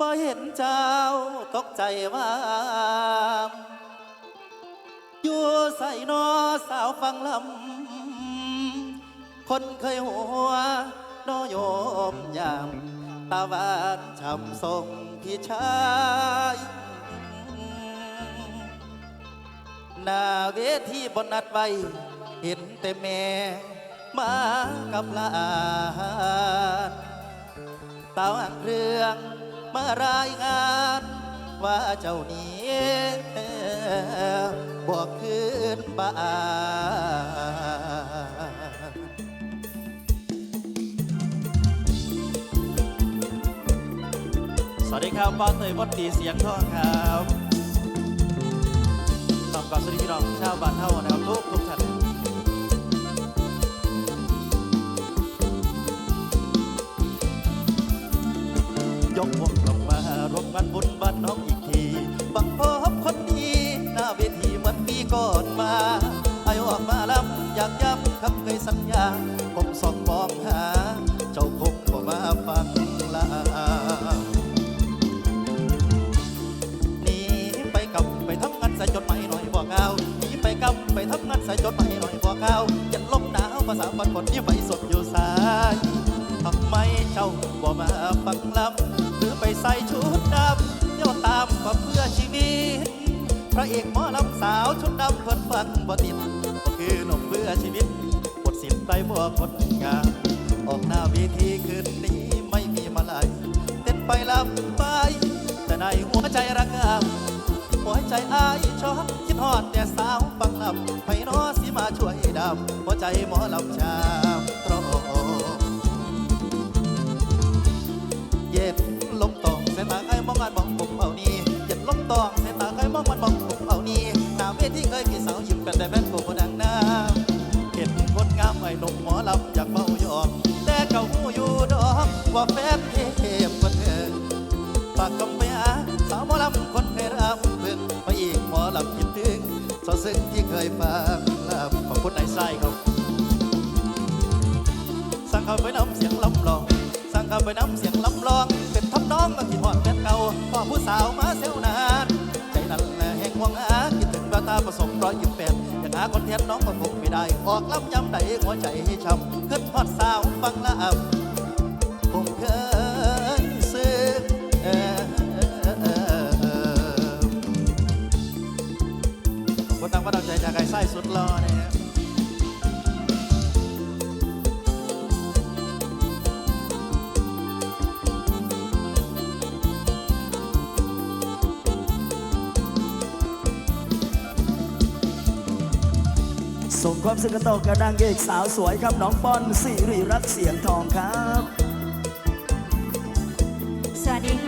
บ่เห็นเจ้าตกใจว่าอยู่ใส่นอสาวฟังลำ คนเคยหัวนอโยมยามตาหวานช้ำทรงพี่ชายหน้าเวทีบนนัดไว้ เห็นแต่แม่มากับลานตาวอังเรื่อง มารายงาน ว่าเจ้านี้บอกคืนบ้านสวัสดีครับป้าเตยบดตีเสียงทองครับตอบกับสวัสดีพี่น้องชาวบ้านเท่านะครับทุกทุกท่านยกวงลงมานบุญบ้านน้องอีกที บังพบคนดีหน้าเวทีเหมือนปีก่อนมาอายุออกมาลำอยากย้ำคำเคยสัญญา ผมส่องมองหา เจ้าคงบ่มาฟังลาหนีไปกับไปทำงานใส่จดหมายหน่อยบอกเอาหนีไปกับไปทำงานใส่จดหมายหน่อยบอกเอายันลมหนาวภาษาบันคนที่ไฟสดอยู่สายทำไมเจ้าบ่มาฟังลำ หรือไปใส่ชุดดำเที่ยวตามมาเพื่อชีวิต พระเอกหมอลำสาวชุดดำเพิ่นฟังบ่ติดคือหนุ่มเพื่อชีวิตบทสิทธิ์ไตบัวคนงามออกหน้าเวทีคืนนี้ไม่มีมาลายเต้นไปลำไป แต่ในหัวใจระกำหัวใจอายชอบคิดฮอดแต่สาวฟังลำให้น้อสิมาช่วยดำหัวใจหมอลำชา บ่แฟนเทพคนเธอฝากคำไปหาสาวหมอลำคนเคยรำพึงไปอีกหมอลำคิดถึงสอซึ้งที่เคยฟังลำขอบคุณไอ้ไส้ครับสั่งเขาไปน้ำเสียงลำลอง สั่งเขาไปน้ำเสียงลำลอง เป็นทำน้องมาที่หอดแฟนเก่าพ่อผู้สาวมาเซลนานใจนั่นแหละแห่งหวงหาคิดถึงแววตาผสมรอยยิ้มแปดอยากหาคนแทนน้องก็คงไม่ได้ ออกลำยำใดหัวใจให้ช้ำขึ้นฮอดสาวฟังละอำ ส้สุดรอนะฮะส่งความสุขต่อกับนางเอกสาวสวยครับน้องป้อนสิริรักษ์เสียงทองครับ สวัสดีค่ะ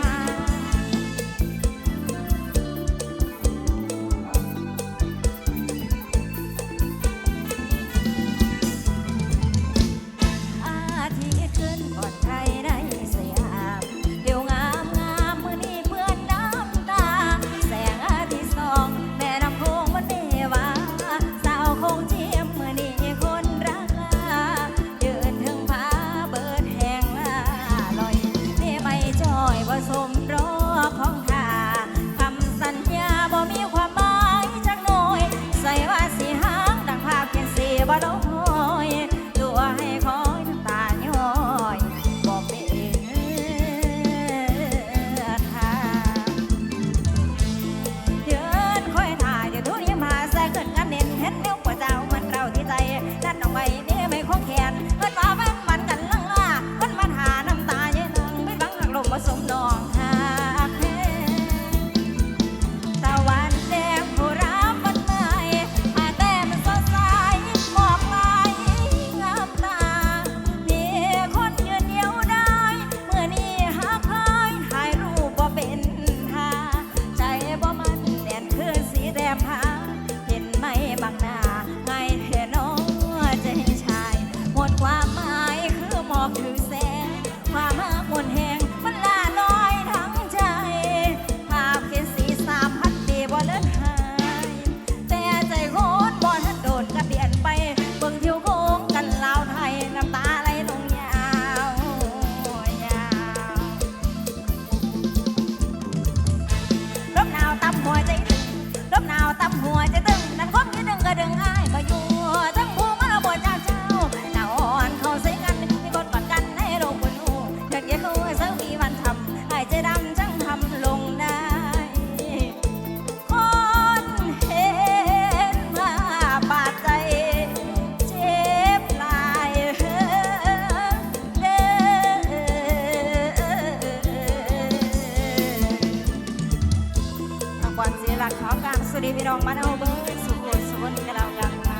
พี่น้องมาเอาเบอร์สุขสุขกันแล้วกันค่ะ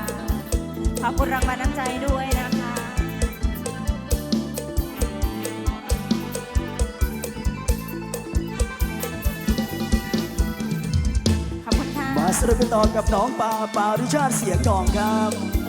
ขอบคุณรางวัลน้ำใจด้วยนะคะขอบคุณค่ะมาสรุปกันต่อกับน้องปาปาริชาติเสียงทองครับ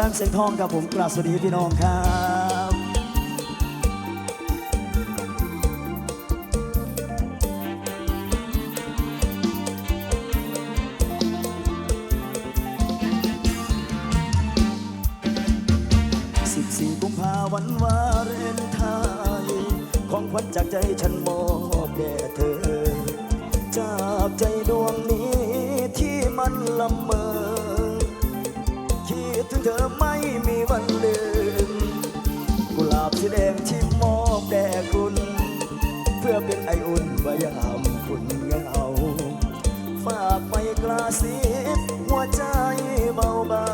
แซมเสียงทองกับผมกราบสวัสดีพี่น้องครับ14กุมภาวันวาเลนไทน์ของขวัญจากใจฉันมอบแด่เธอ จากใจดวงนี้ อไม่มีวันลืม กุหลาบสีแดงที่มอบแด่คุณ เพื่อเป็นไออุ่นไว้ยามคุณเหงา ฝากไปกลาสิบหัวใจเบา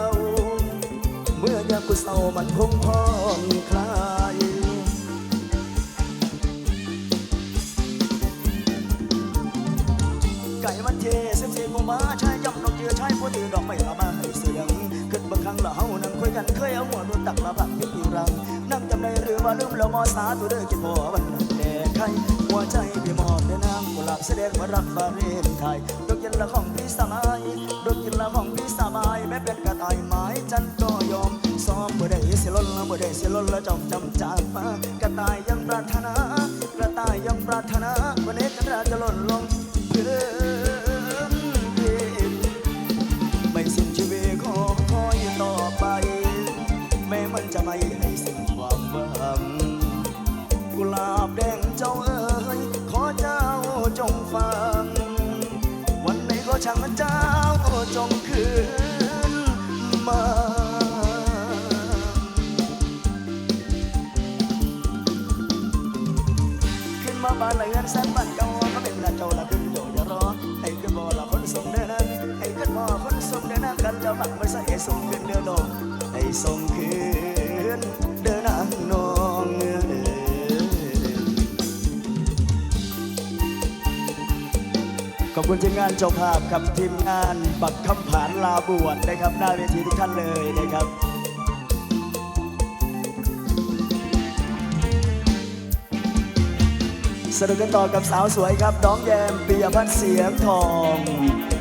ๆ เมื่อยามกุเศร้ามันคงพองคลายไก่มันเทเสียงเสียงมาชายย่ำนกเจือชายผู้ถือดอกไม้ เอาหัวนุ่นตักมาพักอยู่รังนั่งจำได้หรือว่าลืมแล้วมอสาตัวเด้อคิดพอวันนั้นแด่ใครหัวใจพี่มอบแด่นางกุหลาบแสดงว่ารักบาเรนไทยดอกยินละของพี่สมัยดอกยินละของพี่สมัยแม้เป็นกระต่ายไม้จันก็ยอมซ้อมบ่ได้เสียล้นละบ่ได้เสียล้นละจอมจำจากฟ้ากระต่ายยังปรารถนากระต่ายยังปรารถนา เจ้าฝักไม่ส่ส่งคืนเด้อน้องให้ส่งคืนเด้อนางนองขอบคุณทีมงานเจ้าภาพครับทีมงานบักคำผานลาบวชนะครับหน้าเวทีทุกท่านเลยนะครับสนุกกันต่อกับสาวสวยครับ น้องแยมปียพัฒน์เสียงทอง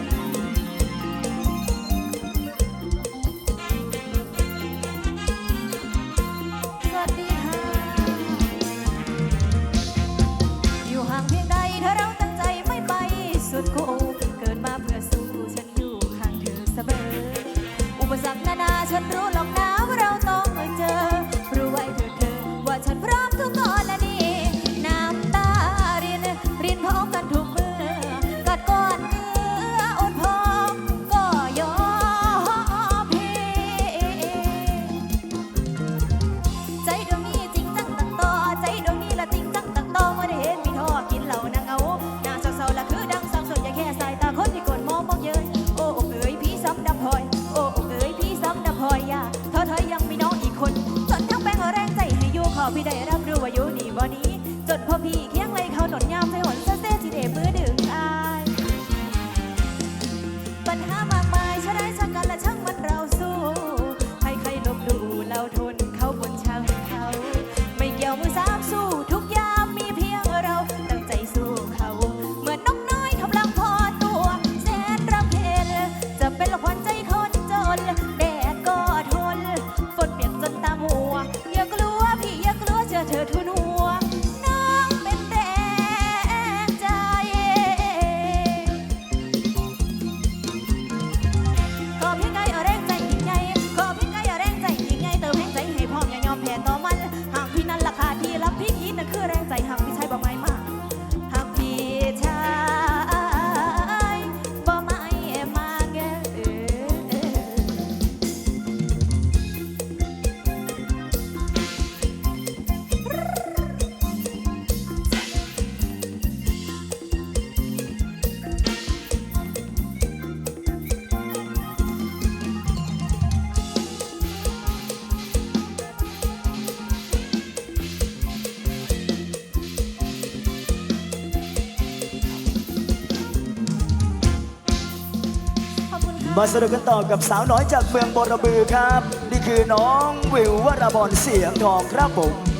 มาสนุกกันต่อกับสาวน้อยจากเมืองบรบือครับ นี่คือน้องวิววรบอรเสียงทองครับผม